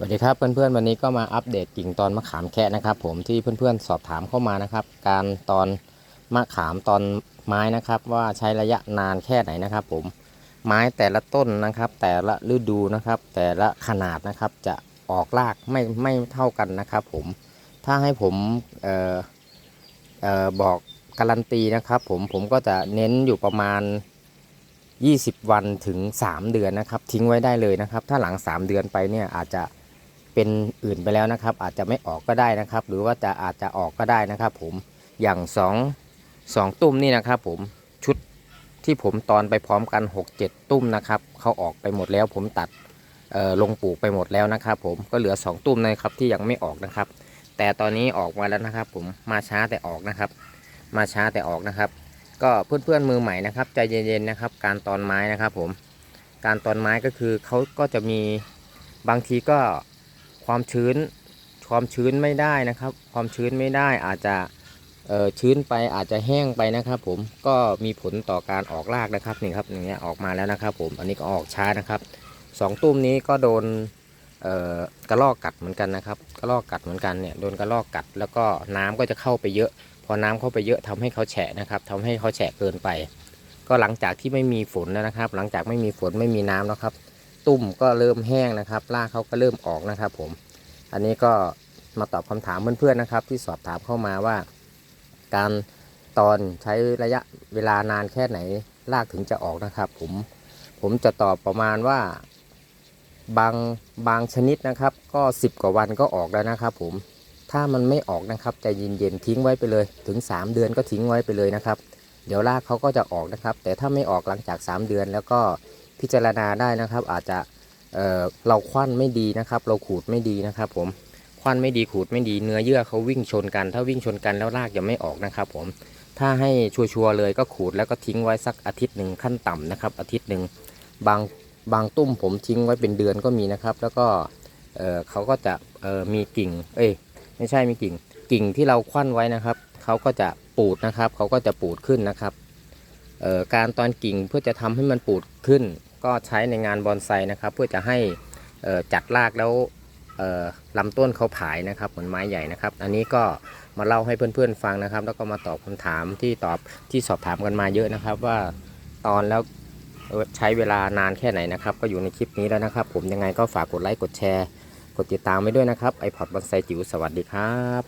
สวัสดีครับเพื่อนๆวันนี้ก็มาอัปเดตกิ่งตอนมะขามแคะนะครับ ผมที่เพื่อนๆสอบถามเข้ามานะครับ การตอนมะขามตอนไม้นะครับ ว่าใช้ระยะนานแค่ไหนนะครับ ผมไม้แต่ละต้นนะครับ แต่ละฤดูนะครับ แต่ละขนาดนะครับ จะออกรากไม่ไม่เท่ากันนะครับ ผมถ้าให้ผมเอ่อเอ่อบอกการันตีนะครับ ผมผมก็จะเน้นอยู่ประมาณ20 วันถึง 3 เดือนนะครับ ทิ้งไว้ได้เลยนะครับ ถ้าหลัง 3 เดือนไปเนี่ยอาจจะ เป็นอื่นไปแล้วนะครับ อาจจะไม่ออกก็ได้นะครับ หรือว่าจะอาจจะออกก็ได้นะครับ ผมอย่าง2 2ตุ้มนี่นะครับ ผมชุดที่ผมตอนไปพร้อมกัน 6-7 ตุ้มนะครับเขาออกไปหมดแล้ว ผมตัดลงปลูกไปหมดแล้วนะครับ ผมก็เหลือ 2 ตุ้มนะครับที่ยังไม่ออกนะครับ แต่ตอนนี้ออกมาแล้วนะครับ ผมมาช้าแต่ออกนะครับ มาช้าแต่ออกนะครับ ก็เพื่อนๆมือใหม่นะครับใจเย็นๆนะครับ การตอนไม้นะครับ ผมการตอนไม้ก็คือเขาก็จะมีบางทีก็ ความชื้นความชื้นไม่ได้นะครับ ความชื้นไม่ได้อาจจะชื้นไปอาจจะแห้งไปนะครับผมก็มีผลต่อการออกรากนะครับนี่ครับอย่างเงี้ยออกมาแล้วนะครับ ผมอันนี้ก็ออกช้านะครับสองตุ้มนี้ก็โดนกระรอกกัดเหมือนกันนะครับกระรอกกัดเหมือนกันเนี่ยโดนกระรอกกัด แล้วก็น้ำก็จะเข้าไปเยอะ พอน้ำเข้าไปเยอะทำให้เขาแฉะนะครับทำให้เขาแฉะเกินไป ก็หลังจากที่ไม่มีฝนแล้วนะครับ หลังจากไม่มีฝนไม่มีน้ำแล้วครับ ตุ่มก็เริ่มแห้งนะครับรากเขาก็เริ่มออกนะครับ ผม อันนี้ก็มาตอบคำถามเพื่อนๆนะครับ ที่สอบถามเข้ามาว่า การตอนใช้ระยะเวลานานแค่ไหนรากถึงจะออกนะครับ ผมผมจะตอบประมาณว่าบางบางชนิดนะครับ ก็ 10 กว่าวันก็ออกแล้วนะครับ ผมถ้ามันไม่ออกนะครับใจเย็นๆทิ้งไว้ไปเลยถึง 3 เดือนก็ทิ้งไว้ไปเลยนะครับ เดี๋ยวรากเขาก็จะออกนะครับ แต่ถ้าไม่ออกหลังจาก 3 เดือนแล้วก็ พิจารณาได้นะครับ อาจจะเเราควันไม่ดีนะครับ เราขูดไม่ดีนะครับผมควันไม่ดีขูดไม่ดีเนื้อเยื่อเขาวิ่งชนกัน ถ้าวิ่งชนกันแล้วรากจะไม่ออกนะครับ ผมถ้าให้ชัวร์ๆเลยก็ขูดแล้วก็ทิ้งไว้สักอาทิตย์หนึ่งขั้นต่ำนะครับ อาทิตย์หนึ่งบางบางตุ้มผมทิ้งไว้เป็นเดือนก็มีนะครับ แล้วก็เเขาก็จะมีกิ่ง เอ้ยไม่ใช่มีกิ่ง กิ่งที่เราคว้านไว้นะครับเขาก็จะปูดนะครับเขาก็จะปูดขึ้นนะครับการตอนกิ่งเพื่อจะทำให้มันปูดขึ้น ก็ใช้ในงานบอนไซนะครับ เพื่อจะให้จัดรากแล้วลำต้นเขาผายนะครับเหมือนไม้ใหญ่นะครับ อันนี้ก็มาเล่าให้เพื่อนๆฟังนะครับ แล้วก็มาตอบคำถามที่ตอบที่สอบถามกันมาเยอะนะครับ ว่าตอนแล้วใช้เวลานานแค่ไหนนะครับ ก็อยู่ในคลิปนี้แล้วนะครับ ผมยังไงก็ฝากกดไลค์กดแชร์ กดติดตามไว้ด้วยนะครับ iPod บอนไซจิ๋วสวัสดีครับ